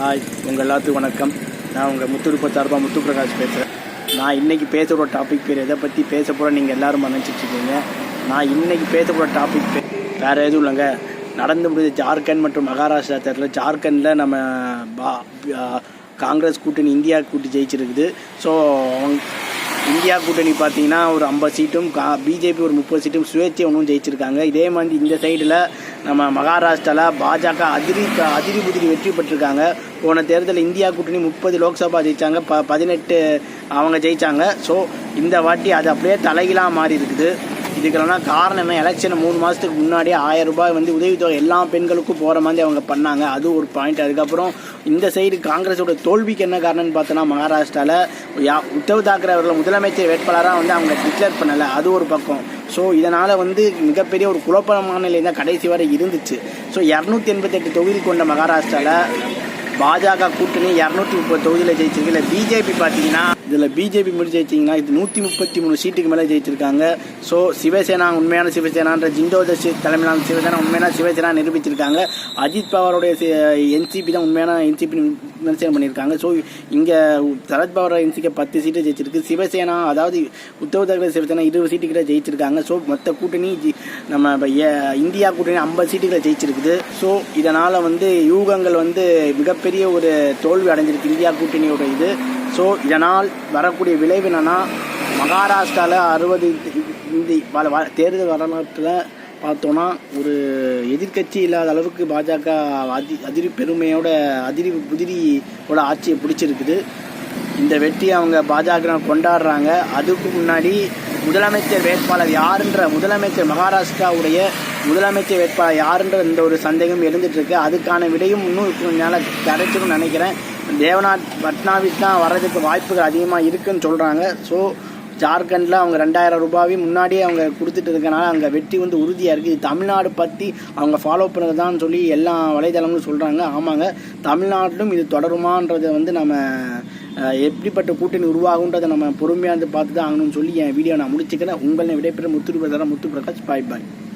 Hi உங்கள் எல்லாத்துக்கும் வணக்கம். நான் உங்கள் முத்துருப்ப சார்பாக முத்து பிரகாஷ் பேசுகிறேன் நான் இன்றைக்கி பேசுகிற டாபிக் பேர் எதை பற்றி பேச போகிற நீங்கள் எல்லோரும் நினச்சிட்ருக்கீங்க நான் இன்றைக்கி பேச போகிற டாபிக் பேர் வேறு எதுவும் இல்லைங்க. நடந்து முடிஞ்ச ஜார்க்கண்ட் மற்றும் மகாராஷ்டிரா தேர்தலில் ஜார்க்கண்டில் நம்ம பா காங்கிரஸ் கூட்டணி இந்தியா கூட்டி ஜெயிச்சிருக்குது. ஸோ இந்தியா கூட்டணி பார்த்தீங்கன்னா ஒரு ஐம்பது சீட்டும் கா பிஜேபி ஒரு முப்பது சீட்டும் சுயேட்சை ஒன்றும் ஜெயிச்சிருக்காங்க. இதே மாதிரி இந்த சைடில் நம்ம மகாராஷ்டிராவில் பாஜக அதிரி அதிரி புதிரி வெற்றி பெற்றிருக்காங்க. போன தேர்தலில் இந்தியா கூட்டணி முப்பது லோக்சபா ஜெயிச்சாங்க ப பதினெட்டு அவங்க ஜெயிச்சாங்க. ஸோ இந்த வாட்டி அது அப்படியே தலைகீழாக மாறி இருக்குது. இதுக்கெல்லாம் காரணம் என்ன எலெக்ஷன் மூணு மாதத்துக்கு முன்னாடியே ஆயிரம் ரூபாய் வந்து உதவித்தொகை எல்லா பெண்களுக்கும் போகிற மாதிரி அவங்க பண்ணாங்க. அது ஒரு பாயிண்ட் அதுக்கப்புறம் இந்த சைடு காங்கிரஸோட தோல்விக்கு என்ன காரணம்னு பார்த்தோன்னா மகாராஷ்டிராவில் யா உத்தவ் தாக்கரே அவர்கள் முதலமைச்சர் வேட்பாளராக வந்து அவங்க டிக்ளேர் பண்ணலை. அது ஒரு பக்கம். ஸோ இதனால் வந்து மிகப்பெரிய ஒரு குழப்பமான நிலை தான் கடைசி வரை இருந்துச்சு. ஸோ இரநூத்தி எண்பத்தெட்டு தொகுதி கொண்ட மகாராஷ்டிராவில் பாஜக கூட்டணி இரநூத்தி முப்பது தொகுதியில் ஜெயிச்சிருக்கு. இல்லை பிஜேபி பார்த்தீங்கன்னா இதில் பிஜேபி முடிச்சு ஜெயிச்சிங்கன்னா இது நூற்றி முப்பத்தி மூணு சீட்டுக்கு மேலே ஜெயிச்சிருக்காங்க. ஸோ சிவசேனா உண்மையான சிவசேனான்ற ஜிண்டோ தலைமையிலான சிவசேனா உண்மையான சிவசேனா நிரூபிச்சிருக்காங்க. அஜித் பவாருடைய என்சிபி தான் உண்மையான என்சிபி விமர்சனம் பண்ணியிருக்காங்க. ஸோ இங்கே சரத்பவார் என்சிக்கு பத்து சீட்டு ஜெயிச்சிருக்கு. சிவசேனா அதாவது உத்தவ் தாக்கரே சிவசேனா இருபது சீட்டுக்கிட்ட ஜெயிச்சிருக்காங்க. ஸோ மொத்த கூட்டணி ஜி- நம்ம இந்தியா கூட்டணி ஐம்பது சீட்டுகளை ஜெயிச்சிருக்குது. ஸோ இதனால் வந்து யூகங்கள் வந்து மிகப்பெரிய ஒரு தோல்வி அடைஞ்சிருக்கு இந்தியா கூட்டணியோட இது. ஸோ இதனால் வரக்கூடிய விளைவு என்னென்னா மகாராஷ்டிராவில் அறுபது இந்தி வ- வ- தேர்தல் வரலாற்றில் பார்த்தோன்னா ஒரு எதிர்க்கட்சி இல்லாத அளவுக்கு பாஜக அதி அதிரி பெருமையோட அதிரி புதிரியோட ஆட்சியை பிடிச்சிருக்குது. இந்த வெற்றியை அவங்க பாஜக கொண்டாடுறாங்க. அதுக்கு முன்னாடி முதலமைச்சர் வேட்பாளர் யாருன்ற முதலமைச்சர் மகாராஷ்டிராவுடைய முதலமைச்சர் வேட்பாளர் யாருன்ற இந்த ஒரு சந்தேகம் இருந்துட்டு இருக்கு அதுக்கான விடையும் இன்னும் கொஞ்ச நாள் கிடைச்சிடும் நினைக்கிறேன். தேவநாத் பட்னாவிஸ் தான் வர்றதுக்கு வாய்ப்புகள் அதிகமாக இருக்குன்னு சொல்கிறாங்க ஸோ ஜார்க்கண்டில் அவங்க ரெண்டாயிரம் ரூபாவே முன்னாடியே அவங்க கொடுத்துட்டு இருக்கனால அங்கே வெற்றி வந்து உறுதியாக இருக்குது இது தமிழ்நாடு பற்றி அவங்க ஃபாலோ பண்ணுறதான்னு சொல்லி எல்லா வலைதளங்களும் சொல்கிறாங்க ஆமாங்க தமிழ்நாட்டிலும் இது தொடருமான்றதை வந்து நம்ம எப்படிப்பட்ட கூட்டணி உருவாகுன்றதை நம்ம பொறுமையாக இருந்து பார்த்து தான் ஆகணும்னு சொல்லி என் வீடியோ நான் முடிச்சுக்கிறேன். உங்களை விடைபெற முத்து முத்து பிரகாஷ் பாய் பாய்.